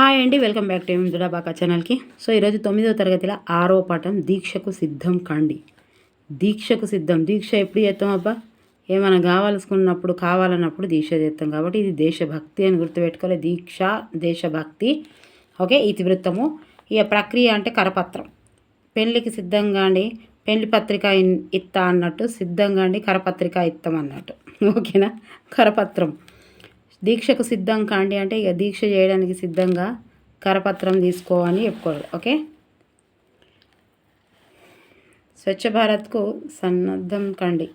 Hi అండి welcome back to దుడాబాకా ఛానల్కి. So ఈరోజు తొమ్మిదవ తరగతిలో ఆరో పాఠం దీక్షకు సిద్ధం కండి. దీక్షకు సిద్ధం. దీక్ష ఎప్పుడు చేస్తాం అబ్బా? ఏమైనా కావాల్సుకున్నప్పుడు కావాలన్నప్పుడు దీక్ష చేస్తాం కాబట్టి ఇది దేశభక్తి అని గుర్తుపెట్టుకోవాలి. దీక్ష దేశభక్తి. ఓకే ఇతివృత్తము ఇక ప్రక్రియ అంటే కరపత్రం. పెళ్ళికి సిద్ధంగా అండి. పెళ్ళి పత్రిక ఇత్త ఇత్తా అన్నట్టు సిద్ధంగా అండి కరపత్రిక ఇత్తం అన్నట్టు. ఓకేనా? కరపత్రం. దీక్షకు సిద్ధం కాండి అంటే ఇక దీక్ష చేయడానికి సిద్ధంగా కరపత్రం తీసుకో అని చెప్పుకోవాలి ఓకే? స్వచ్ఛ భారత్కు సన్నద్ధం కండి.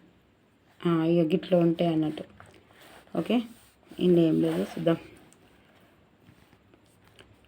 ఇక గిట్లో ఉంటాయి అన్నట్టు ఓకే? ఇంట్లో ఏం లేదు సిద్ధం.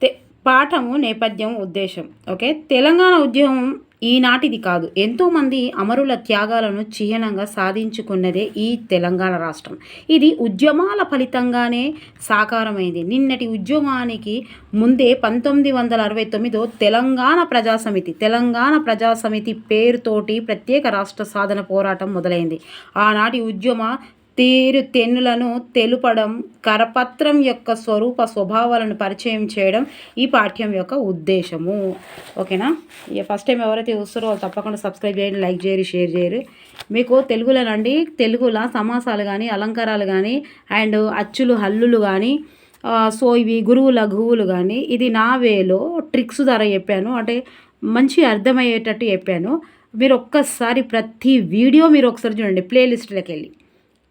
తె పాఠము నేపథ్యం ఉద్దేశం ఓకే? తెలంగాణ ఉద్యమం ఈనాటిది కాదు. ఎంతోమంది అమరుల త్యాగాలను చిహ్నంగా సాధించుకున్నదే ఈ తెలంగాణ రాష్ట్రం. ఇది ఉద్యమాల ఫలితంగానే సాకారమైంది. నిన్నటి ఉద్యమానికి ముందే పంతొమ్మిది వందల అరవై తొమ్మిదో తెలంగాణ ప్రజాసమితి తెలంగాణ ప్రజాసమితి పేరుతోటి ప్రత్యేక రాష్ట్ర సాధన పోరాటం మొదలైంది. ఆనాటి ఉద్యమ తీరు తెన్నులను తెలుపడం కరపత్రం యొక్క స్వరూప స్వభావాలను పరిచయం చేయడం ఈ పాఠ్యం యొక్క ఉద్దేశము. ఓకేనా? ఇక ఫస్ట్ టైం ఎవరైతే చూస్తారో వాళ్ళు తప్పకుండా సబ్స్క్రైబ్ చేయండి లైక్ చేయరు షేర్ చేయరు మీకు తెలుగులోనండి తెలుగులో సమాసాలు కానీ అలంకారాలు కానీ అండ్ అచ్చులు హల్లులు కానీ సో ఇవి గురువు లఘువులు కానీ ఇది నా వేలో ట్రిక్స్ ద్వారా చెప్పాను. అంటే మంచి అర్థమయ్యేటట్టు చెప్పాను. మీరు ఒక్కసారి ప్రతి వీడియో మీరు ఒకసారి చూడండి ప్లేలిస్ట్లోకి వెళ్ళి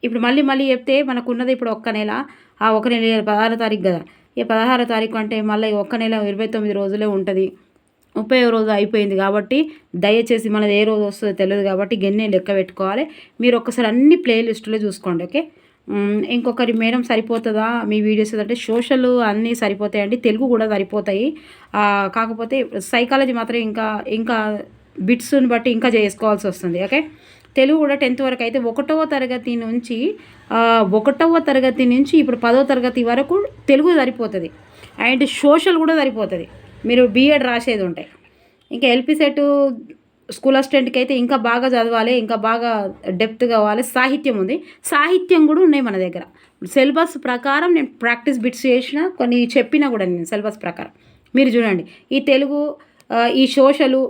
ఇప్పుడు మళ్ళీ మళ్ళీ చెప్తే మనకు ఉన్నది ఇప్పుడు ఒక్క నెల ఆ ఒక నెల పదహారో తారీఖు కదా. ఈ పదహారో తారీఖు అంటే మళ్ళీ ఒక్క నెల ఇరవై తొమ్మిది రోజులే ఉంటుంది. ముప్పై రోజు అయిపోయింది కాబట్టి దయచేసి మనది ఏ రోజు వస్తుందో తెలియదు కాబట్టి గెన్నే లెక్క పెట్టుకోవాలి. మీరు ఒక్కసారి అన్ని ప్లేలిస్టులో చూసుకోండి ఓకే? ఇంకొకరి మేడం సరిపోతుందా? మీ వీడియోస్ అంటే సోషల్ అన్నీ సరిపోతాయండి తెలుగు కూడా సరిపోతాయి. కాకపోతే సైకాలజీ మాత్రం ఇంకా ఇంకా బిట్స్ని బట్టి ఇంకా చేసుకోవాల్సి వస్తుంది ఓకే? తెలుగు కూడా టెన్త్ వరకు అయితే ఒకటవ తరగతి నుంచి ఒకటవ తరగతి నుంచి ఇప్పుడు పదవ తరగతి వరకు తెలుగు సరిపోతుంది. అండ్ సోషల్ కూడా సరిపోతుంది. మీరు బీఎడ్ రాసేది ఉంటాయి. ఇంకా ఎల్పీ సెట్ స్కూల్ అసిస్టెంట్కి అయితే ఇంకా బాగా చదవాలి ఇంకా బాగా డెప్త్ కావాలి సాహిత్యం ఉంది. సాహిత్యం కూడా ఉన్నాయి మన దగ్గర. సిలబస్ ప్రకారం నేను ప్రాక్టీస్ బిట్స్ చేసిన కొన్ని చెప్పినా కూడా నేను సిలబస్ ప్రకారం. మీరు చూడండి. ఈ తెలుగు ఈ సోషలు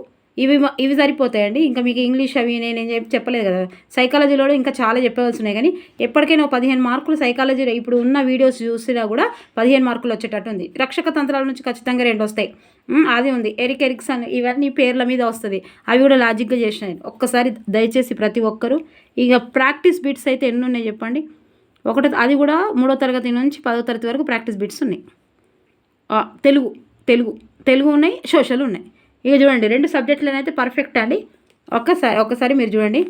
ఇవి ఇవి సరిపోతాయండి. ఇంకా మీకు ఇంగ్లీష్ అవి నేను ఏం చెప్పలేదు కదా. సైకాలజీలో ఇంకా చాలా చెప్పవలసి ఉన్నాయి. కానీ ఎప్పటికైనా పదిహేను మార్కులు సైకాలజీ ఇప్పుడు ఉన్న వీడియోస్ చూసినా కూడా పదిహేను మార్కులు వచ్చేటట్టు ఉంది. రక్షక తంత్రాల నుంచి ఖచ్చితంగా రెండు వస్తాయి. అది ఉంది. ఎరిక్ ఎరిక్సన్ ఇవన్నీ పేర్ల మీద వస్తుంది. అవి కూడా లాజిక్గా చేసినాయి. ఒక్కసారి దయచేసి ప్రతి ఒక్కరూ ఇక ప్రాక్టీస్ బిట్స్ అయితే ఎన్ని ఉన్నాయి చెప్పండి? ఒకటి అది కూడా మూడో తరగతి నుంచి పదో తరగతి వరకు ప్రాక్టీస్ బిట్స్ ఉన్నాయి. తెలుగు తెలుగు తెలుగు ఉన్నాయి సోషల్ ఉన్నాయి. ఇక చూడండి రెండు సబ్జెక్టులనైతే పర్ఫెక్ట్ అండి. ఒక్కసారి ఒక్కసారి మీరు చూడండి.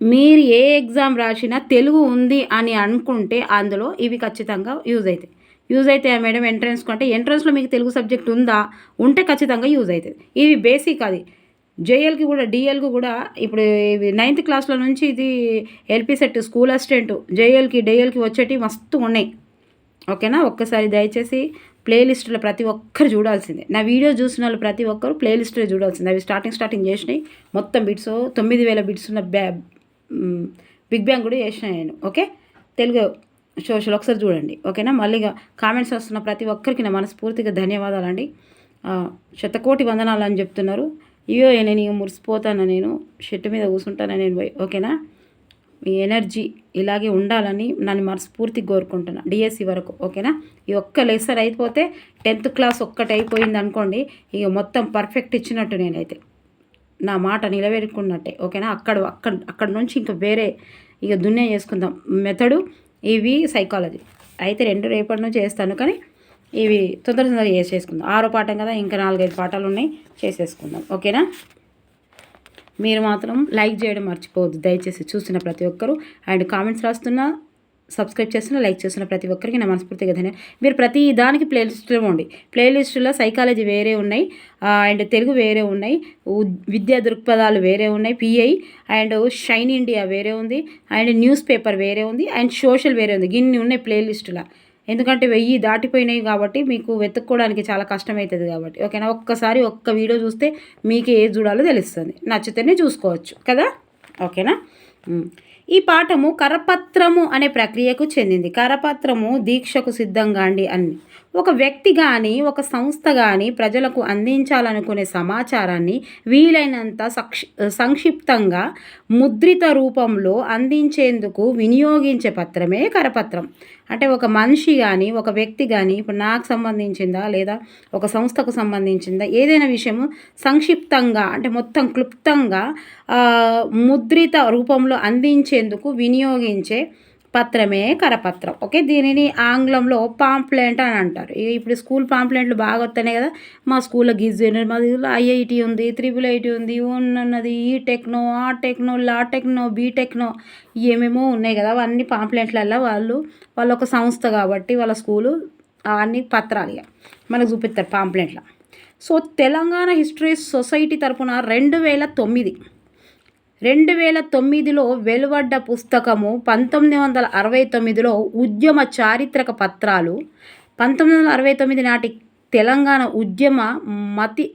మీరు ఏ ఎగ్జామ్ రాసినా తెలుగు ఉంది అని అనుకుంటే అందులో ఇవి ఖచ్చితంగా యూజ్ అవుతాయి. యూజ్ అయితే మేడం ఎంట్రన్స్ అంటే ఎంట్రన్స్లో మీకు తెలుగు సబ్జెక్ట్ ఉందా? ఉంటే ఖచ్చితంగా యూజ్ అవుతుంది ఇవి బేసిక్ అది. జేఎల్కి కూడా డిఎల్కి కూడా ఇప్పుడు ఇవి నైన్త్ క్లాస్లో నుంచి ఇది ఎల్పి సెట్ స్కూల్ అసిస్టెంట్ జేఎల్కి డిఎల్కి వచ్చేటి మస్తు ఉన్నాయి. ఓకేనా ఒక్కసారి దయచేసి ప్లేలిస్టులో ప్రతి ఒక్కరు చూడాల్సిందే. నా వీడియో చూసిన వాళ్ళు ప్రతి ఒక్కరు ప్లేలిస్టులో చూడాల్సిందే. అవి స్టార్టింగ్ స్టార్టింగ్ చేసినాయి. మొత్తం బిట్స్ తొమ్మిది వేల బిట్స్ ఉన్న బ్యా బిగ్ బ్యాంగ్ కూడా చేసిన నేను. ఓకే? తెలుగు సోషల్ ఒకసారి చూడండి. ఓకేనా? మళ్ళీగా కామెంట్స్ వస్తున్న ప్రతి ఒక్కరికి నా మనస్ఫూర్తిగా ధన్యవాదాలండి. శతకోటి వందనాలు అని చెప్తున్నారు. ఇయో నేను ఇక మురిసిపోతాను నేను? షెట్ మీద కూర్చుంటాను నేను పోయి? ఓకేనా? మీ ఎనర్జీ ఇలాగే ఉండాలని నన్ను మనస్ఫూర్తి కోరుకుంటున్నా డిఎస్సి వరకు ఓకేనా? ఈ ఒక్క లెసర్ అయిపోతే టెన్త్ క్లాస్ ఒక్కటి అయిపోయింది అనుకోండి ఇక మొత్తం పర్ఫెక్ట్ ఇచ్చినట్టు నేనైతే. నా మాట నిలబెట్టుకున్నట్టే ఓకేనా? అక్కడ అక్కడ అక్కడ నుంచి ఇంకా వేరే ఇక దున్నే చేసుకుందాం. మెథడు ఇవి సైకాలజీ. అయితే రెండు రేపటి నుంచి చేస్తాను కానీ ఇవి తొందర తొందరగా చేసేసుకుందాం. ఆరో పాఠం కదా ఇంకా నాలుగైదు పాఠాలు ఉన్నాయి చేసేసుకుందాం ఓకేనా? మీరు మాత్రం లైక్ చేయడం మర్చిపోవద్దు. దయచేసి చూసిన ప్రతి ఒక్కరూ అండ్ కామెంట్స్ రాస్తున్నా సబ్స్క్రైబ్ చేస్తున్న లైక్ చేస్తున్న ప్రతి ఒక్కరికి నా మనస్ఫూర్తిగా ధన్య మీరు ప్రతి దానికి ప్లేలిస్ట్లో ఉండి ప్లేలిస్టులో సైకాలజీ వేరే ఉన్నాయి. అండ్ తెలుగు వేరే ఉన్నాయి. విద్యా దృక్పథాలు వేరే ఉన్నాయి. పిఐ అండ్ షైన్ ఇండియా వేరే ఉంది. అండ్ న్యూస్ పేపర్ వేరే ఉంది. అండ్ సోషల్ వేరే ఉంది. గిన్ని ఉన్నాయి ప్లేలిస్టులో. ఎందుకంటే వెయ్యి దాటిపోయినాయి కాబట్టి మీకు వెతుక్కోవడానికి చాలా కష్టమవుతుంది కాబట్టి. ఓకేనా? ఒక్కసారి ఒక్క వీడియో చూస్తే మీకు ఏది చూడాలో తెలుస్తుంది. నచ్చితేనే చూసుకోవచ్చు. కదా? ఓకేనా? ఈ పాఠము కరపత్రము అనే ప్రక్రియకు చెందింది. కరపత్రము దీక్షకు సిద్ధంగా అండి అని. ఒక వ్యక్తి కానీ ఒక సంస్థ కానీ ప్రజలకు అందించాలనుకునే సమాచారాన్ని వీలైనంత సక్షి సంక్షిప్తంగా ముద్రిత రూపంలో అందించేందుకు వినియోగించే పత్రమే కరపత్రం. అంటే ఒక మనిషి కానీ ఒక వ్యక్తి కానీ ఇప్పుడు నాకు సంబంధించిందా లేదా ఒక సంస్థకు సంబంధించిందా ఏదైనా విషయము సంక్షిప్తంగా అంటే మొత్తం క్లుప్తంగా ముద్రిత రూపంలో అందించేందుకు వినియోగించే పత్రమే కరపత్రం. ఓకే దీనిని ఆంగ్లంలో పాంప్లెంట్ అని అంటారు. ఇప్పుడు స్కూల్ పాంప్లెంట్లు బాగా వస్తున్నాయి కదా? మా స్కూల్లో గిజ్ మా ఐఐటి ఉంది త్రిపుల్ ఐటీ ఉంది ఉన్నది ఈ టెక్నో ఆ టెక్నో లా టెక్నో బీ టెక్నో ఏమేమో ఉన్నాయి కదా? అవన్నీ పాంప్లెంట్లల్లో వాళ్ళు వాళ్ళ ఒక సంస్థ కాబట్టి వాళ్ళ స్కూలు అవన్నీ పత్రాలు ఇక. మనకు చూపిస్తారు పాంప్లెంట్లో. సో తెలంగాణ హిస్టరీ సొసైటీ తరఫున రెండు వేల తొమ్మిది రెండు వేల తొమ్మిదిలో వెలువడ్డ పుస్తకము పంతొమ్మిది వందల అరవై తొమ్మిదిలో ఉద్యమ చారిత్రక పత్రాలు పంతొమ్మిది వందల అరవై తొమ్మిది నాటి తెలంగాణ ఉద్యమ మతి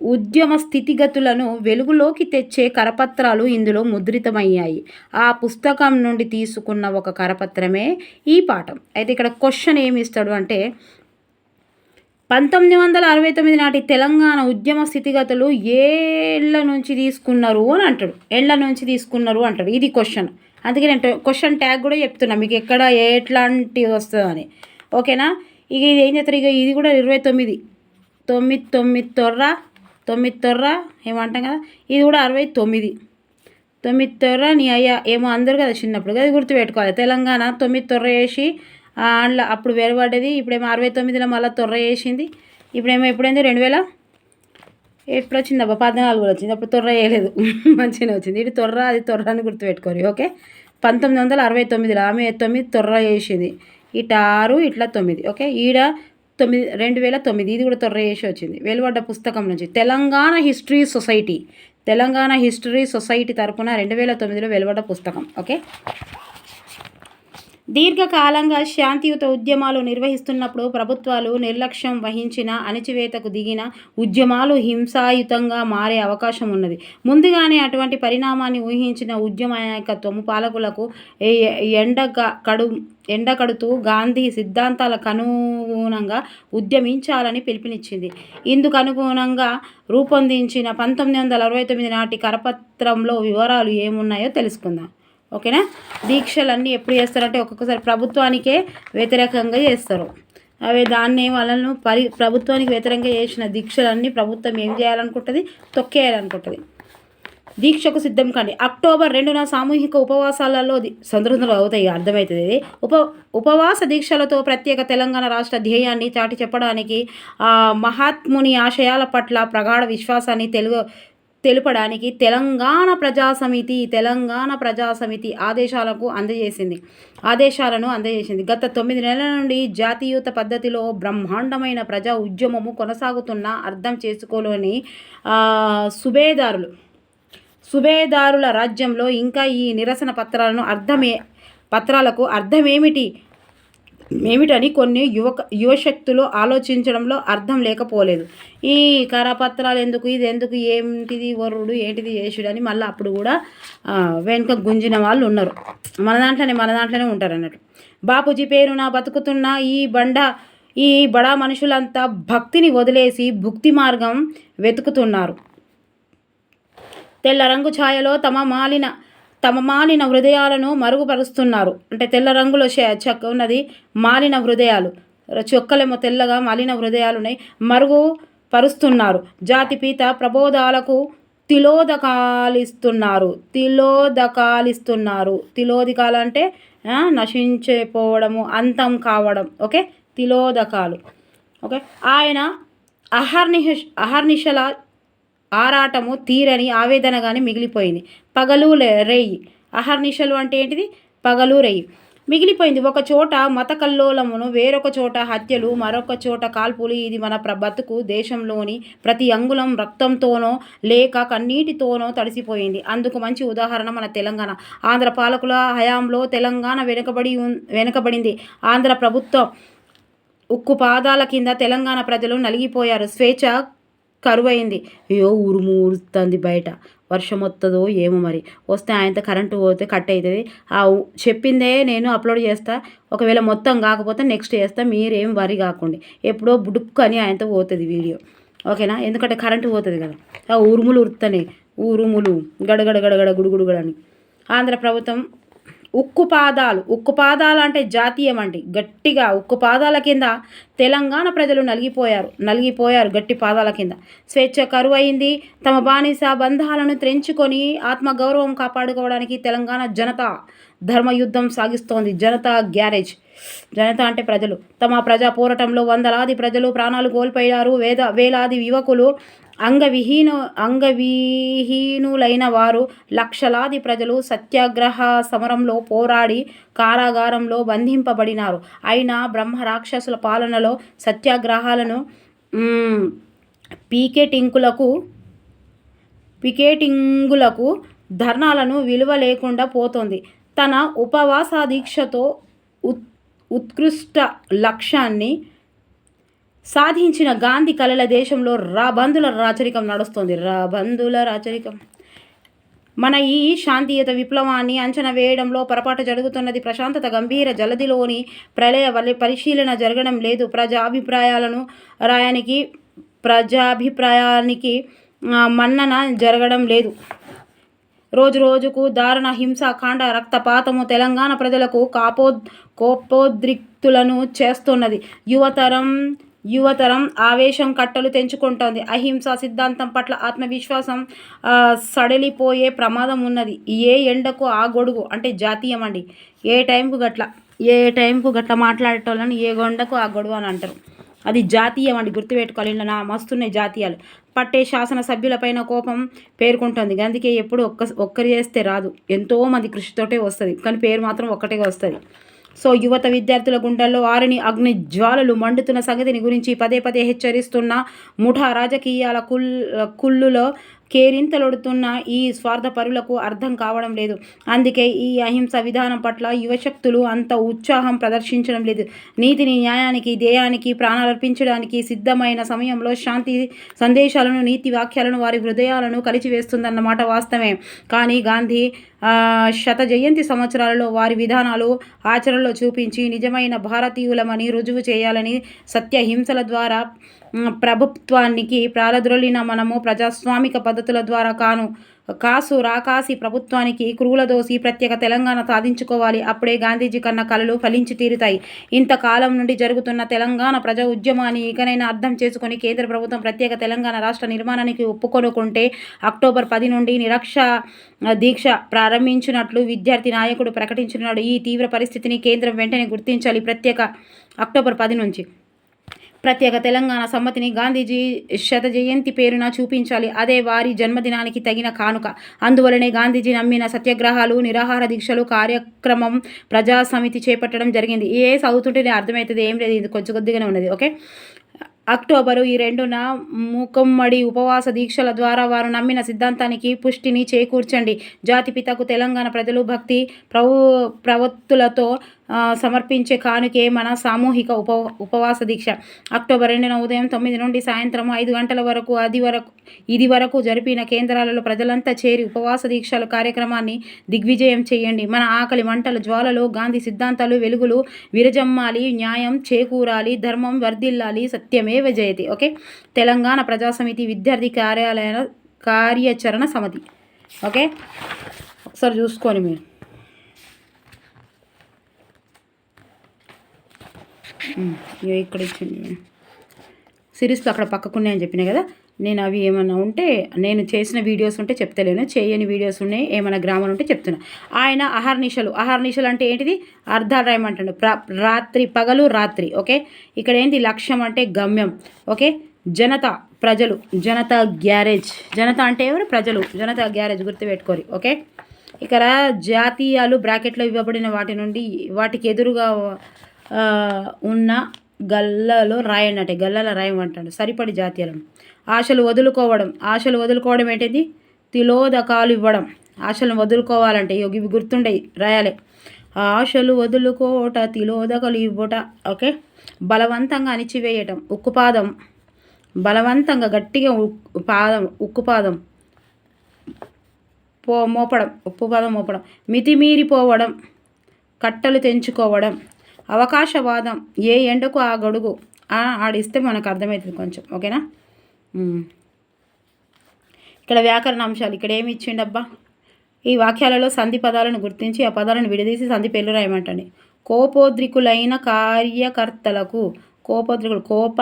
ఉద్యమ స్థితిగతులను వెలుగులోకి తెచ్చే కరపత్రాలు ఇందులో ముద్రితమయ్యాయి. ఆ పుస్తకం నుండి తీసుకున్న ఒక కరపత్రమే ఈ పాఠం. అయితే ఇక్కడ క్వశ్చన్ ఏమి ఇస్తాడు అంటే పంతొమ్మిది వందల అరవై తొమ్మిది నాటి తెలంగాణ ఉద్యమ స్థితిగతులు ఏళ్ళ నుంచి తీసుకున్నారు అని అంటాడు. ఏళ్ళ నుంచి తీసుకున్నారు అంటాడు. ఇది క్వశ్చన్ అందుకే నేను క్వశ్చన్ ట్యాగ్ కూడా చెప్తున్నా. మీకు ఎక్కడ ఎట్లాంటివి వస్తుందని. ఓకేనా? ఇక ఇది ఏం చేస్తారు? ఇక ఇది కూడా ఇరవై తొమ్మిది. తొమ్మిది తొమ్మిది తొర్ర తొమ్మిది తొర్ర ఏమంటాం కదా? ఇది కూడా అరవై తొమ్మిది. తొమ్మిది తొర్ర నీ అయ్యా ఏమో అందరు కదా చిన్నప్పుడు అది గుర్తుపెట్టుకోవాలి. తెలంగాణ తొమ్మిది తొర్ర వేసి అందులో అప్పుడు వెలువడ్డది ఇప్పుడేమో అరవై తొమ్మిదిలో మళ్ళీ తొర్ర వేసింది. ఇప్పుడేమో ఎప్పుడైంది? రెండు వేల ఎప్పుడు వచ్చింది అబ్బా పద్నాలుగులో వచ్చింది. అప్పుడు తొర్ర వేయలేదు. మంచిగానే వచ్చింది. ఇటు తొర్ర అది తొర్ర అని గుర్తుపెట్టుకోరు ఓకే? పంతొమ్మిది వందల అరవై తొమ్మిదిలో ఆమె తొమ్మిది తొర్ర వేసింది. ఇటు ఆరు ఇట్లా తొమ్మిది ఓకే? ఈడ తొమ్మిది రెండు వేల తొమ్మిది ఇది కూడా తొర్ర వేసి వచ్చింది. వెలువడ్డ పుస్తకం నుంచి. Telangana history society. Telangana history society తరపున రెండు వేల తొమ్మిదిలో వెలువడ్డ పుస్తకం ఓకే? దీర్ఘకాలంగా శాంతియుత ఉద్యమాలు నిర్వహిస్తున్నప్పుడు ప్రభుత్వాలు నిర్లక్ష్యం వహించిన అణచివేతకు దిగిన ఉద్యమాలు హింసాయుతంగా మారే అవకాశం ఉన్నది. ముందుగానే అటువంటి పరిణామాన్ని ఊహించిన ఉద్యమాయకత్వము పాలకులకు ఎండగా కడు ఎండకడుతూ గాంధీ సిద్ధాంతాలకు అనుగుణంగా ఉద్యమించాలని పిలుపునిచ్చింది. ఇందుకు అనుగుణంగా రూపొందించిన పంతొమ్మిది వందల అరవై తొమ్మిది నాటి కరపత్రంలో వివరాలు ఏమున్నాయో తెలుసుకుందాం. ఓకేనా? దీక్షలన్నీ ఎప్పుడు చేస్తారంటే ఒక్కొక్కసారి ప్రభుత్వానికే వ్యతిరేకంగా చేస్తారు. అవి దాన్ని వాళ్ళను పరి ప్రభుత్వానికి వ్యతిరేకంగా చేసిన దీక్షలన్నీ ప్రభుత్వం ఏం చేయాలనుకుంటుంది? తొక్కేయాలనుకుంటుంది. దీక్షకు సిద్ధం కానీ అక్టోబర్ రెండున సామూహిక ఉపవాసాలలో సందర్భంలో అవుతాయి అర్థమవుతుంది ఇది. ఉప ఉపవాస దీక్షలతో ప్రత్యేక తెలంగాణ రాష్ట్ర ధ్యేయాన్ని చాటి చెప్పడానికి మహాత్ముని ఆశయాల పట్ల ప్రగాఢ విశ్వాసాన్ని తెలుగు తెలుపడానికి తెలంగాణ ప్రజా సమితి తెలంగాణ ప్రజా సమితి ఆదేశాలకు అందజేసింది. ఆదేశాలను అందజేసింది. గత తొమ్మిది నెలల నుండి జాతీయుత పద్ధతిలో బ్రహ్మాండమైన ప్రజా ఉద్యమము కొనసాగుతున్న అర్థం చేసుకోలేని సుబేదారులు. సుబేదారుల రాజ్యంలో ఇంకా ఈ నిరసన పత్రాలను అర్థమే పత్రాలకు అర్థమేమిటి? ఏమిటని కొన్ని యువక యువశక్తులు ఆలోచించడంలో అర్థం లేకపోలేదు. ఈ కరపత్రాలు ఎందుకు ఇది ఎందుకు ఏంటిది వరుడు ఏంటిది యేసుడు అని మళ్ళీ అప్పుడు కూడా వెనుక గుంజిన వాళ్ళు ఉన్నారు. మన దాంట్లోనే మన దాంట్లోనే ఉంటారు అన్నట్టు. బాపూజీ పేరున బతుకుతున్న ఈ బండ ఈ బడా మనుషులంతా భక్తిని వదిలేసి భుక్తి మార్గం వెతుకుతున్నారు. తెల్ల రంగు ఛాయలో తమ మాలిన తమ మాలిన హృదయాలను మరుగుపరుస్తున్నారు. అంటే తెల్ల రంగులో చక్క ఉన్నది మాలిన హృదయాలు. చొక్కలేమో తెల్లగా మాలిన హృదయాలు ఉన్నాయి మరుగు పరుస్తున్నారు జాతిపీత ప్రబోధాలకు తిలోదకాలిస్తున్నారు. తిలోదకాలిస్తున్నారు. తిలోదికాలు అంటే నశించిపోవడము అంతం కావడం. ఓకే? తిలోదకాలు. ఓకే? ఆయన అహర్నిహ అహర్నిశల ఆరాటము తీరని ఆవేదనగానే మిగిలిపోయింది. పగలు రేయి. అహర్నిశలు అంటే ఏంటిది? పగలు రేయి. మిగిలిపోయింది ఒక చోట మత కల్లోలమును వేరొక చోట హత్యలు మరొక చోట కాల్పులు. ఇది మన ప్ర బతుకు దేశంలోని ప్రతి అంగుళం రక్తంతోనో లేక కన్నీటితోనో తడిసిపోయింది. అందుకు మంచి ఉదాహరణ మన తెలంగాణ. ఆంధ్ర పాలకుల హయాంలో తెలంగాణ వెనుకబడి వెనుకబడింది. ఆంధ్ర ప్రభుత్వం ఉక్కు పాదాల కింద తెలంగాణ ప్రజలు నలిగిపోయారు. స్వేచ్ఛ కరువైంది. అయ్యో ఉరుము ఉరుస్తుంది బయట. వర్షం వస్తుందో ఏమో మరి. వస్తే ఆయనతో కరెంటు పోతే కట్ అవుతుంది ఆ చెప్పిందే నేను అప్లోడ్ చేస్తా. ఒకవేళ మొత్తం కాకపోతే నెక్స్ట్ చేస్తా. మీరేం వరి కాకండి. ఎప్పుడో బుడుక్కు అని ఆయనతో పోతుంది వీడియో. ఓకేనా? ఎందుకంటే కరెంటు పోతుంది కదా. ఆ ఉరుములు ఉరుతున్నాయి ఉరుములు. గడగడ గడగడ గుడుగుడుగడని. ఆంధ్ర ప్రభుత్వం ఉక్కు పాదాలు. ఉక్కు పాదాలు అంటే జాతీయం అండి. గట్టిగా ఉక్కు పాదాల కింద తెలంగాణ ప్రజలు నలిగిపోయారు. నలిగిపోయారు గట్టి పాదాల కింద. స్వేచ్ఛ కరువైంది. తమ బానిస బంధాలను త్రెంచుకొని ఆత్మగౌరవం కాపాడుకోవడానికి తెలంగాణ జనత ధర్మయుద్ధం సాగిస్తోంది. జనతా గ్యారేజ్. జనత అంటే ప్రజలు. తమ ప్రజా పోరాటంలో వందలాది ప్రజలు ప్రాణాలు కోల్పోయారు వేద వేలాది యువకులు అంగవిహీన అంగవిహీనులైన వారు లక్షలాది ప్రజలు సత్యాగ్రహ సమరంలో పోరాడి కారాగారంలో బంధింపబడినారు. అయినా బ్రహ్మ రాక్షసుల పాలనలో సత్యాగ్రహాలను పీకెటింకులకు పికెటింగులకు ధర్నాలను విలువ లేకుండా పోతోంది. తన ఉపవాస దీక్షతో ఉత్ ఉత్కృష్ట లక్ష్యాన్ని సాధించిన గాంధీ కలల దేశంలో రాబందుల రాచరికం నడుస్తుంది. రాబందుల రాచరికం. మన ఈ శాంతియుత విప్లవాన్ని అంచనా వేయడంలో పొరపాటు జరుగుతున్నది ప్రశాంతత గంభీర జలదిలోని ప్రళయ పరిశీలన జరగడం లేదు. ప్రజా అభిప్రాయాలను రాయానికి ప్రజాభిప్రాయానికి మన్నన జరగడం లేదు. రోజు రోజుకు దారుణ హింస కాండ రక్తపాతము తెలంగాణ ప్రజలకు కాపో కోపోద్రిక్తులను చేస్తున్నది. యువతరం యువతరం ఆవేశం కట్టలు తెంచుకుంటోంది. అహింస సిద్ధాంతం పట్ల ఆత్మవిశ్వాసం సడలిపోయే ప్రమాదం ఉన్నది. ఏ ఎండకు ఆ గొడుగు? అంటే జాతీయం అండి. ఏ టైంకు గట్ల? ఏ టైంకు గట్ల మాట్లాడేటోళ్ళని ఏ గొండకు ఆ గొడుగు అని అంటారు. అది జాతీయం అండి. గుర్తుపెట్టుకోవాలి. ఇలా నా మస్తున్నాయి జాతీయాలు. పట్టే శాసన సభ్యులపైన కోపం పేర్కొంటుంది. అందుకే ఎప్పుడు ఒక్క ఒక్కరి చేస్తే రాదు. ఎంతో మంది కృషితోటే వస్తుంది. కానీ పేరు మాత్రం ఒక్కటే వస్తుంది. సో యువత విద్యార్థుల గుండెల్లో ఆరిని అగ్ని జ్వాలలు మండుతున్న సంగతిని గురించి పదే పదే హెచ్చరిస్తున్న ముఠా రాజకీయాల కుల్ కుళ్ళులో కేరింతలొడుతున్న ఈ స్వార్థ పరులకు అర్థం కావడం లేదు. అందుకే ఈ అహింస విధానం పట్ల యువశక్తులు అంత ఉత్సాహం ప్రదర్శించడం లేదు. నీతిని న్యాయానికి ధ్యేయానికి ప్రాణాలర్పించడానికి సిద్ధమైన సమయంలో శాంతి సందేశాలను నీతి వాక్యాలను వారి హృదయాలను కలిచివేస్తుందన్నమాట వాస్తవమే. కానీ గాంధీ శత జయంతి సంవత్సరాలలో వారి విధానాలు ఆచరణలో చూపించి నిజమైన భారతీయులమని రుజువు చేయాలని సత్యహింసల ద్వారా ప్రభుత్వానికి ప్రాలద్రొలిన మనము ప్రజాస్వామిక పద్ధతుల ద్వారా కాను. కాసు రాకాసి ప్రభుత్వానికి క్రూలదోసి ప్రత్యేక తెలంగాణ సాధించుకోవాలి. అప్పుడే గాంధీజీ కన్న కళలు ఫలించి తీరుతాయి. ఇంతకాలం నుండి జరుగుతున్న తెలంగాణ ప్రజా ఉద్యమాన్ని ఇకనైనా అర్థం చేసుకొని కేంద్ర ప్రభుత్వం ప్రత్యేక తెలంగాణ రాష్ట్ర నిర్మాణానికి ఒప్పుకొనుకుంటే అక్టోబర్ పది నుండి నిరక్ష దీక్ష ప్రారంభించినట్లు విద్యార్థి నాయకుడు ప్రకటించినాడు. ఈ తీవ్ర పరిస్థితిని కేంద్రం వెంటనే గుర్తించాలి. ప్రత్యేక అక్టోబర్ పది నుంచి. ప్రత్యేక తెలంగాణ సమ్మతిని గాంధీజీ శత జయంతి పేరున చూపించాలి. అదే వారి జన్మదినానికి తగిన కానుక. అందువలనే గాంధీజీ నమ్మిన సత్యాగ్రహాలు నిరాహార దీక్షలు కార్యక్రమం ప్రజా సమితి చేపట్టడం జరిగింది. ఏ చదువుతుంటేనే అర్థమవుతుంది ఏం లేదు ఇది కొంచెం కొద్దిగానే ఉన్నది. ఓకే? అక్టోబరు ఈ రెండున మూకమ్మడి ఉపవాస దీక్షల ద్వారా వారు నమ్మిన సిద్ధాంతానికి పుష్టిని చేకూర్చండి. జాతిపితకు తెలంగాణ ప్రజలు భక్తి ప్రభు ప్రవత్తులతో సమర్పించే కానుకే మన సామూహిక ఉప ఉపవాస దీక్ష. అక్టోబర్ రెండున ఉదయం తొమ్మిది నుండి సాయంత్రం ఐదు గంటల వరకు అది వరకు ఇది వరకు జరిపిన కేంద్రాలలో ప్రజలంతా చేరి ఉపవాస దీక్షల కార్యక్రమాన్ని దిగ్విజయం చేయండి. మన ఆకలి మంటల జ్వాలలు గాంధీ సిద్ధాంతాలు వెలుగులు విరజమ్మాలి న్యాయం చేకూరాలి ధర్మం వర్ధిల్లాలి సత్యమేవ జయతి ఓకే? తెలంగాణ ప్రజా సమితి విద్యార్థి కార్యాలయ కార్యాచరణ సమితి. ఓకే? ఒకసారి చూసుకోండి మీరు ఉమ్, ఇగో ఇక్కడ ఇచ్చింది సిరీస్లో అక్కడ పక్కకున్నాయని చెప్పినా కదా నేను అవి ఏమైనా ఉంటే నేను చేసిన వీడియోస్ ఉంటే చెప్తలేను చేయని వీడియోస్ ఉన్నాయి ఏమైనా గ్రామాలు ఉంటే చెప్తున్నా. ఆయన అహర్నిశలు అహర్నిశలు అంటే ఏంటిది? అర్ధారాయం అంటాడు. రాత్రి పగలు రాత్రి ఓకే? ఇక్కడ ఏంటి లక్ష్యం అంటే గమ్యం ఓకే? జనత ప్రజలు జనతా గ్యారేజ్. జనత అంటే ఎవరు? ప్రజలు. జనతా గ్యారేజ్ గుర్తుపెట్టుకోరు ఓకే? ఇక్కడ జాతీయాలు బ్రాకెట్లో ఇవ్వబడిన వాటి నుండి వాటికి ఎదురుగా ఉన్న గల్లలో రాయండి గల్లల రాయమంటాడు సరిపడి జాతీయాలను ఆశలు వదులుకోవడం. ఆశలు వదులుకోవడం ఏంటిది? తిలోదకాలు ఇవ్వడం. ఆశలను వదులుకోవాలంటే ఇగో ఇవి గుర్తుండయి రాయాలి. ఆశలు వదులుకోట తిలోదకలు ఇవ్వట ఓకే? బలవంతంగా అణిచివేయటం ఉక్కుపాదం. బలవంతంగా గట్టిగా ఉక్కు పాదం ఉక్కు పాదం పో మోపడం ఉప్పు పాదం మోపడం. మితిమీరిపోవడం. కట్టలు తెంచుకోవడం. అవకాశవాదం ఏ ఎండకు ఆ గొడుగు? ఆడిస్తే మనకు అర్థమవుతుంది కొంచెం. ఓకేనా? ఇక్కడ వ్యాకరణ అంశాలు. ఇక్కడ ఏమి ఇచ్చిండబ్బా? ఈ వాక్యాలలో సంధి పదాలను గుర్తించి ఆ పదాలను విడదీసి సంధి పేర్లు రాయమంటండి. కోపోద్రికులైన కార్యకర్తలకు కోపోద్రికులు కోప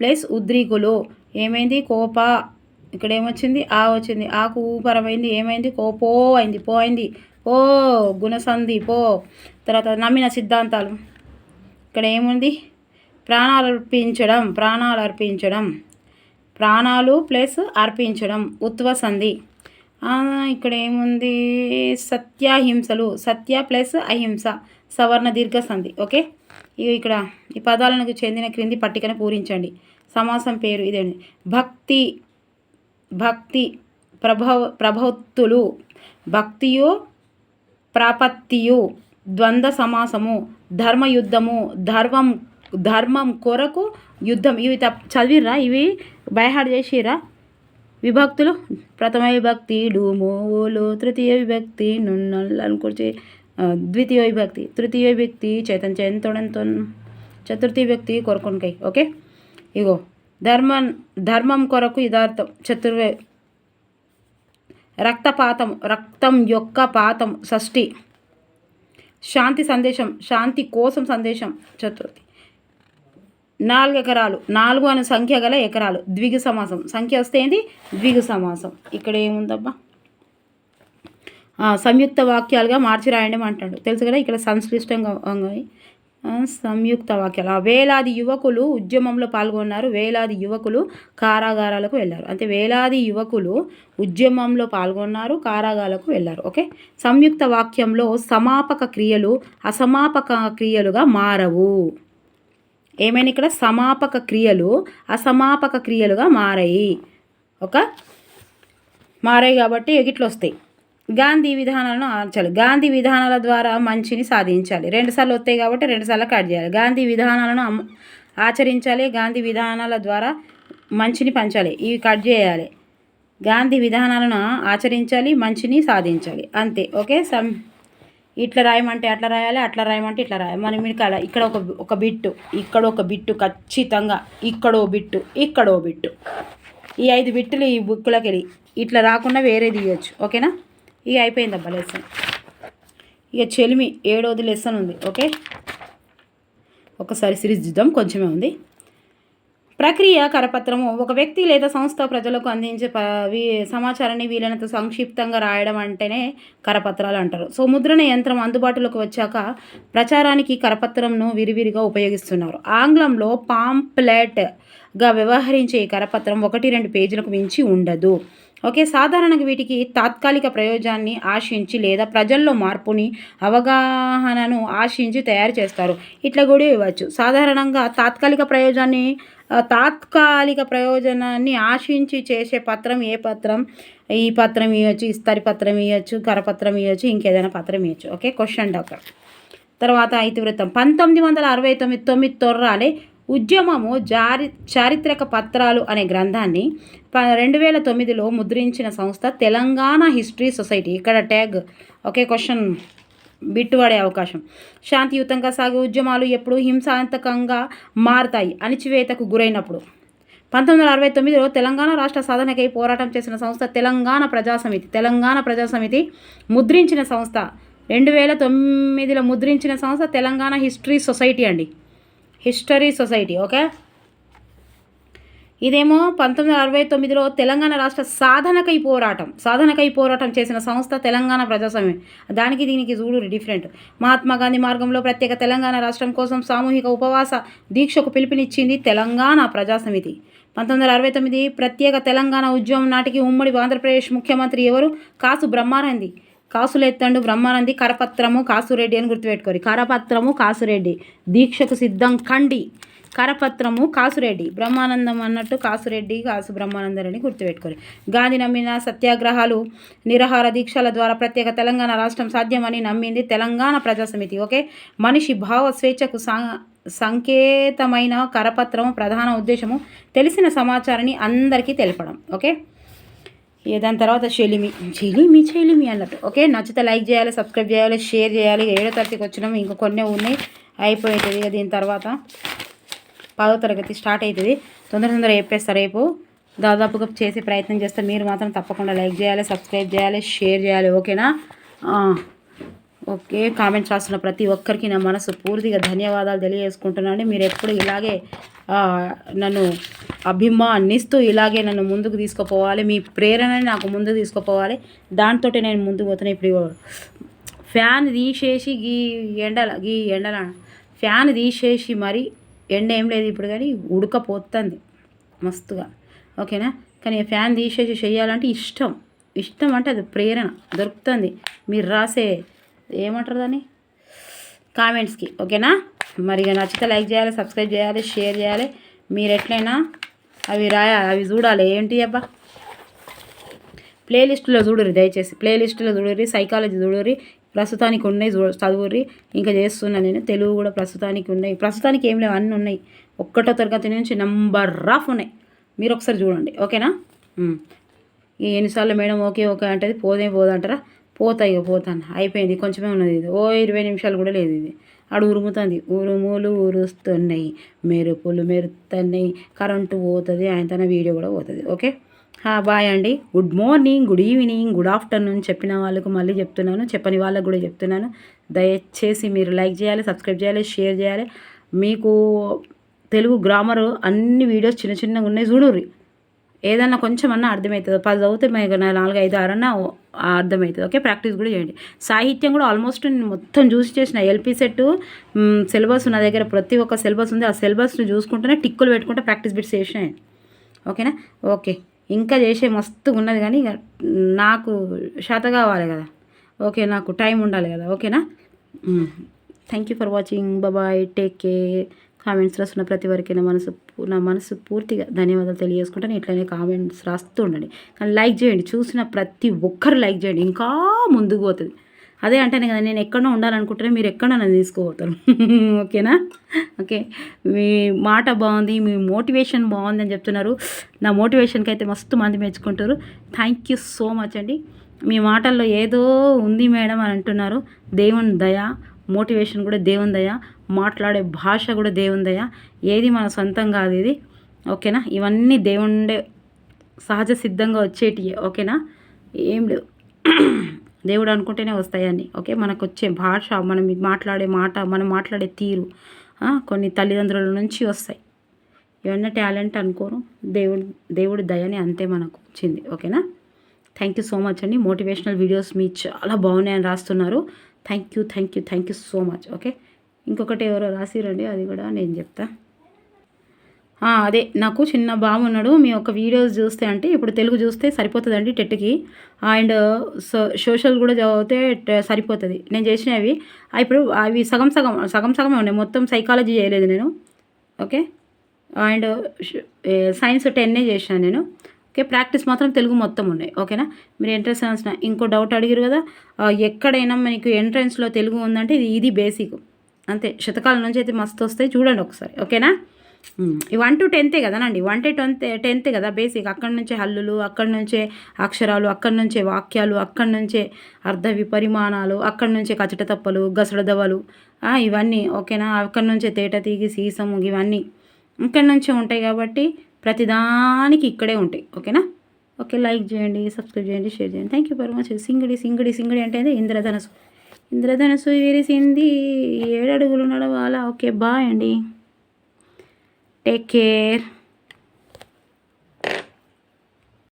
ప్లస్ ఉద్రికులు. ఏమైంది? కోప. ఇక్కడ ఏమొచ్చింది? ఆ వచ్చింది. ఆకు ఊపరమైంది. ఏమైంది? కోపో అయింది. పో అయింది. ఓ గుణసంధి పో. తర్వాత నమ్మిన సిద్ధాంతాలు. ఇక్కడ ఏముంది? ప్రాణాలు అర్పించడం ప్రాణాలు అర్పించడం. ప్రాణాలు ప్లస్ అర్పించడం ఉత్వ సంధి. ఇక్కడ ఏముంది? సత్యాహింసలు. సత్య ప్లస్ అహింస. సవర్ణ దీర్ఘ సంధి. ఓకే? ఇవి ఇక్కడ ఈ పదాలకు చెందిన క్రింది పట్టికను పూరించండి. సమాసం పేరు ఇదేంటి? భక్తి. భక్తి. ప్రభవ ప్రభక్తులు భక్తియు ప్రాపత్తియు. ద్వంద్వ సమాసము ధర్మయుద్ధము ధర్మం ధర్మం కొరకు యుద్ధం. ఇవి తప్ప చదివిర్రా? ఇవి బైహాడ్ చేసిరా విభక్తులు? ప్రథమ విభక్తి డూమోలు తృతీయ విభక్తి నున్నల్ అనుకొచ్చి ద్వితీయ విభక్తి తృతీయ విభక్తి చేతన్ చెంతొడంతో చతుర్థి విభక్తి కొరకొనకై ఓకే? ఇగో ధర్మం ధర్మం కొరకు ఇదార్థం చతుర్వే రక్తపాతం రక్తం యొక్క పాతం షష్ఠి. శాంతి సందేశం శాంతి కోసం సందేశం చతుర్థి. నాలుగు ఎకరాలు నాలుగు అనే సంఖ్య గల ఎకరాలు ద్విగు సమాసం. సంఖ్య వస్తే ఏంది? ద్విగు సమాసం. ఇక్కడ ఏముందబ్బా? సంయుక్త వాక్యాలుగా మార్చి రాయడం అంటాడు. తెలుసు కదా ఇక్కడ సంశ్లిష్టంగా ఉన్నాయి. సంయుక్త వాక్యాలు. వేలాది యువకులు ఉద్యమంలో పాల్గొన్నారు. వేలాది యువకులు కారాగారాలకు వెళ్ళారు. అంటే వేలాది యువకులు ఉద్యమంలో పాల్గొన్నారు కారాగారాలకు వెళ్ళారు. ఓకే? సంయుక్త వాక్యంలో సమాపక క్రియలు అసమాపక క్రియలుగా మారవు. ఏమైనా ఇక్కడ? సమాపక క్రియలు అసమాపక క్రియలుగా మారాయి. ఒక? మారాయి కాబట్టి ఎగిట్లు వస్తాయి. గాంధీ విధానాలను ఆర్చాలి. గాంధీ విధానాల ద్వారా మంచిని సాధించాలి. రెండుసార్లు వస్తాయి కాబట్టి రెండుసార్లు కట్ చేయాలి. గాంధీ విధానాలను ఆచరించాలి. గాంధీ విధానాల ద్వారా మంచిని పంచాలి. ఇవి కట్ చేయాలి. గాంధీ విధానాలను ఆచరించాలి. మంచిని సాధించాలి. అంతే. ఓకే? సమ్ ఇట్లా రాయమంటే అట్లా రాయాలి. అట్లా రాయమంటే ఇట్లా రాయాలి. మనం ఇక్కడ ఇక్కడ ఒక ఒక బిట్టు ఇక్కడ ఒక బిట్టు ఖచ్చితంగా ఇక్కడో బిట్టు ఇక్కడో బిట్టు. ఈ ఐదు బిట్టులు ఈ బుక్లోకి వెళ్ళి ఇట్లా రాకుండా వేరే తీయచ్చు ఓకేనా? ఇక అయిపోయిందబ్బా లెసన్ ఇక చెలిమి ఏడవది లెసన్ ఉంది ఓకే? ఒకసారి సిరీస్ చూద్దాం కొంచెమే ఉంది. ప్రక్రియ కరపత్రము ఒక వ్యక్తి లేదా సంస్థ ప్రజలకు అందించే ప వీ సమాచారాన్ని వీలైనంత సంక్షిప్తంగా రాయడం అంటేనే కరపత్రాలు అంటారు. సో ముద్రణ యంత్రం అందుబాటులోకి వచ్చాక ప్రచారానికి కరపత్రంను విరివిరిగా ఉపయోగిస్తున్నారు. ఆంగ్లంలో గా వ్యవహరించే ఈ కరపత్రం ఒకటి రెండు పేజీలకు మించి ఉండదు. ఓకే సాధారణంగా వీటికి తాత్కాలిక ప్రయోజనాన్ని ఆశించి లేదా ప్రజల్లో మార్పుని అవగాహనను ఆశించి తయారు చేస్తారు. ఇట్లా కూడా ఇవ్వచ్చు. సాధారణంగా తాత్కాలిక ప్రయోజనాన్ని తాత్కాలిక ప్రయోజనాన్ని ఆశించి చేసే పత్రం ఏ పత్రం? ఈ పత్రం ఇవ్వచ్చు ఇస్తరి పత్రం ఇవ్వచ్చు కరపత్రం ఇవ్వచ్చు ఇంకేదైనా పత్రం ఇవ్వచ్చు. Okay question doctor. తర్వాత ఇతివృత్తం పంతొమ్మిది వందల అరవై తొమ్మిది తొమ్మిది తొర్రాలే ఉద్యమము జారి చారిత్రక పత్రాలు అనే గ్రంథాన్ని ప రెండు వేల తొమ్మిదిలో ముద్రించిన సంస్థ తెలంగాణ హిస్టరీ సొసైటీ. ఇక్కడ ట్యాగ్. ఒకే క్వశ్చన్ బిట్టుబడే అవకాశం. శాంతియుతంగా సాగే ఉద్యమాలు ఎప్పుడు హింసాంతకంగా మారుతాయి. అణిచివేతకు గురైనప్పుడు. పంతొమ్మిది వందల అరవై తొమ్మిదిలో తెలంగాణ రాష్ట్ర సాధనకై పోరాటం చేసిన సంస్థ తెలంగాణ ప్రజాసమితి. తెలంగాణ ప్రజాసమితి ముద్రించిన సంస్థ. రెండు వేల తొమ్మిదిలో ముద్రించిన సంస్థ తెలంగాణ హిస్టరీ సొసైటీ అండి. History society okay? ఇదేమో పంతొమ్మిది వందల అరవై తొమ్మిదిలో తెలంగాణ రాష్ట్ర సాధనకై పోరాటం సాధనకై పోరాటం చేసిన సంస్థ తెలంగాణ ప్రజాస్వామ్యం. దానికి దీనికి చూడు డిఫరెంట్ మహాత్మా గాంధీ మార్గంలో ప్రత్యేక తెలంగాణ రాష్ట్రం కోసం సామూహిక ఉపవాస దీక్షకు పిలుపునిచ్చింది తెలంగాణ ప్రజాసమితి. పంతొమ్మిది వందల అరవై తొమ్మిది ప్రత్యేక తెలంగాణ ఉద్యమం నాటికి ఉమ్మడి ఆంధ్రప్రదేశ్ ముఖ్యమంత్రి ఎవరు? కాసు బ్రహ్మానంది. కాసులెత్తండు బ్రహ్మానంది కరపత్రము కాసురెడ్డి అని గుర్తుపెట్టుకోరు. కరపత్రము కాసురెడ్డి. దీక్షకు సిద్ధం కండి. కరపత్రము కాసురెడ్డి. బ్రహ్మానందం అన్నట్టు కాసురెడ్డి కాసు బ్రహ్మానందరని గుర్తుపెట్టుకోరు. గాంధీ నమ్మిన సత్యాగ్రహాలు నిరాహార దీక్షల ద్వారా ప్రత్యేక తెలంగాణ రాష్ట్రం సాధ్యమని నమ్మింది తెలంగాణ ప్రజాసమితి. ఓకే? మనిషి భావ స్వేచ్ఛకు సా సంకేతమైన కరపత్రం ప్రధాన ఉద్దేశము తెలిసిన సమాచారాన్ని అందరికీ తెలపడం. ఓకే? ఇక దాని తర్వాత చెలిమి చెలిమి చెలిమి అన్నట్టు. ఓకే నచ్చితే లైక్ చేయాలి సబ్స్క్రైబ్ చేయాలి షేర్ చేయాలి. ఏడో తరగతికి వచ్చినాము ఇంకా కొన్ని ఉన్నాయి. అయిపోతుంది ఇక దీని తర్వాత పదో తరగతి స్టార్ట్ అవుతుంది తొందర తొందర చెప్పేస్తా రేపు. దాదాపుగా చేసే ప్రయత్నం చేస్తే మీరు మాత్రం తప్పకుండా లైక్ చేయాలి సబ్స్క్రైబ్ చేయాలి షేర్ చేయాలి. ఓకేనా? ఓకే. కామెంట్స్ రాస్తున్న ప్రతి ఒక్కరికి నా మనసు పూర్తిగా ధన్యవాదాలు తెలియజేసుకుంటున్నాను. మీరు ఎప్పుడు ఇలాగే నన్ను అభిమానిస్తూ ఇలాగే నన్ను ముందుకు తీసుకుపోవాలి మీ ప్రేరణని నాకు ముందుకు తీసుకుపోవాలి దాంతో నేను ముందుకు పోతున్నా. ఇప్పుడు ఫ్యాన్ తీసేసి గీ ఎండల గీ ఎండల ఫ్యాన్ తీసేసి మరి ఎండ ఏం లేదు ఇప్పుడు కానీ ఉడకపోతుంది మస్తుగా. ఓకేనా? కానీ ఫ్యాన్ తీసేసి చేయాలంటే ఇష్టం. ఇష్టం అంటే అది ప్రేరణ దొరుకుతుంది. మీరు రాసే ఏమంటారు దాన్ని? కామెంట్స్కి. ఓకేనా? మరి ఇక నచ్చితే లైక్ చేయాలి సబ్స్క్రైబ్ చేయాలి షేర్ చేయాలి. మీరు ఎట్లయినా అవి రాయాలి అవి చూడాలి. ఏంటి అబ్బా? ప్లేలిస్టులో చూడరు దయచేసి. ప్లేలిస్టులో చూడరి సైకాలజీ చూడరి ప్రస్తుతానికి ఉన్నాయి చూ చదువురి ఇంకా చేస్తున్నా నేను. తెలుగు కూడా ప్రస్తుతానికి ఉన్నాయి. ప్రస్తుతానికి ఏం లేవు అన్నీ ఉన్నాయి. ఒక్కటో తరగతి నుంచి నంబర్ ఆఫ్ ఉన్నాయి. మీరు ఒకసారి చూడండి. ఓకేనా? ఎన్నిసార్లు మేడం ఓకే ఓకే అంటే పోదే పోదంటారా? పోతాయి ఇక పోతాను. అయిపోయింది కొంచెమే ఉన్నది ఇది. ఓ ఇరవై నిమిషాలు కూడా లేదు ఇది. ఆడు ఉరుముతుంది. ఉరుములు ఉరుస్తున్నాయి. మెరుపులు మెరుతున్నాయి కరెంటు పోతుంది. ఆయన తన వీడియో కూడా పోతుంది. ఓకే? హా బాయ్ అండి. Good morning good evening good afternoon చెప్పిన వాళ్ళకు మళ్ళీ చెప్తున్నాను. చెప్పని వాళ్ళకు కూడా చెప్తున్నాను. దయచేసి మీరు లైక్ చేయాలి సబ్స్క్రైబ్ చేయాలి షేర్ చేయాలి. మీకు తెలుగు గ్రామర్ అన్ని వీడియోస్ చిన్న చిన్నగా ఉన్నాయి చూడుర్రి. ఏదన్నా కొంచెం అన్నా అర్థమవుతుంది పది చదివితే మీకు నాలుగు ఐదు ఆరు అన్నా అర్థమవుతుంది ఓకే ప్రాక్టీస్ కూడా చేయండి. సాహిత్యం కూడా ఆల్మోస్ట్ నేను మొత్తం చూసి చేసిన. ఎల్పి సెట్ సిలబస్ నా దగ్గర ప్రతి ఒక్క సిలబస్ ఉంది. ఆ సిలబస్ని చూసుకుంటేనే టిక్కులు పెట్టుకుంటే ప్రాక్టీస్ బిట్స్ చేసాను ఓకేనా? ఓకే. ఇంకా చేసే మస్తుగా ఉన్నది కానీ నాకు శాత కావాలి కదా. ఓకే నాకు టైం ఉండాలి కదా. ఓకేనా? Thank you for watching. బాబాయ్ టేక్ కేర్. కామెంట్స్ రాస్తున్న ప్రతి వరకైనా మనసు నా మనసు పూర్తిగా ధన్యవాదాలు తెలియజేసుకుంటాను. ఇట్లనే కామెంట్స్ రాస్తూ ఉండండి. కానీ లైక్ చేయండి. చూసిన ప్రతి ఒక్కరు లైక్ చేయండి. ఇంకా ముందుకు పోతుంది. అదే అంటేనే కదా నేను ఎక్కడో ఉండాలనుకుంటే మీరు ఎక్కడ నన్ను తీసుకోబోతారు ఓకేనా? ఓకే. మీ మాట బాగుంది మీ మోటివేషన్ బాగుంది అని చెప్తున్నారు. నా మోటివేషన్కి అయితే మస్తు మంది మెచ్చుకుంటారు. థ్యాంక్ యూ సో మచ్ అండి. మీ మాటల్లో ఏదో ఉంది మేడం అని అంటున్నారు. దేవుని దయ మోటివేషన్ కూడా దేవుని దయ మాట్లాడే భాష కూడా దేవుని దయ. ఏది మన సొంతం కాదు ఇది. ఓకేనా? ఇవన్నీ దేవుండే సహజ సిద్ధంగా వచ్చేటివి ఓకేనా? ఏం లేవు. దేవుడు అనుకుంటేనే వస్తాయి అన్నీ ఓకే? మనకు వచ్చే భాష మనం మాట్లాడే మాట మనం మాట్లాడే తీరు కొన్ని తల్లిదండ్రుల నుంచి వస్తాయి. ఇవన్నీ టాలెంట్ అనుకోను. దేవుడు దేవుడి దయని అంతే మనకు వచ్చింది. ఓకేనా? థ్యాంక్ యూ సో మచ్ అండి. మోటివేషనల్ వీడియోస్ మీ చాలా బాగున్నాయని రాస్తున్నారు. Thank you thank you thank you so much. Okay? ఇంకొకటి ఎవరో రాసిరండి అది కూడా నేను చెప్తా. అదే నాకు చిన్న బాబు ఉన్నాడు మీ యొక్క వీడియోస్ చూస్తే అంటే ఇప్పుడు తెలుగు చూస్తే సరిపోతుందండి టెట్కి. అండ్ సో సోషల్ కూడా చదివితే సరిపోతుంది. నేను చేసినవి ఇప్పుడు అవి సగం సగం సగం సగమే ఉన్నాయి. మొత్తం సైకాలజీ చేయలేదు నేను. ఓకే? అండ్ సైన్స్ టెన్నే చేశాను నేను. ఓకే ప్రాక్టీస్ మాత్రం తెలుగు మొత్తం ఉన్నాయి. ఓకేనా? మీరు ఎంట్రన్స్ రాసిన ఇంకో డౌట్ అడిగారు కదా ఎక్కడైనా మీకు ఎంట్రన్స్లో తెలుగు ఉందంటే ఇది ఇది బేసిక్ అంతే శతకాల నుంచి అయితే మస్తు వస్తాయి. చూడండి ఒకసారి. ఓకేనా? ఈ వన్ టు టెన్తే కదానండి వన్ టు టెన్త్ టెన్తే కదా బేసిక్ అక్కడి నుంచే హల్లులు అక్కడి నుంచే అక్షరాలు అక్కడి నుంచే వాక్యాలు అక్కడి నుంచే అర్ధ విపరిమాణాలు అక్కడి నుంచే కచట తప్పలు గసడదవలు ఇవన్నీ. ఓకేనా? అక్కడి నుంచే తేట తీగి సీసము ఇవన్నీ. ఇక్కడి నుంచే ఉంటాయి కాబట్టి ప్రతిదానికి ఇక్కడే ఉంటాయి ఓకేనా? ఓకే లైక్ చేయండి సబ్స్క్రైబ్ చేయండి షేర్ చేయండి. థ్యాంక్ యూ వెరీ మచ్ సింగిడి సింగిడి సింగిడి అంటే అదే ఇంద్రధనసు విరిసింది ఏడడుగులు నడవాలా? ఓకే బాయ్ అండి. Take care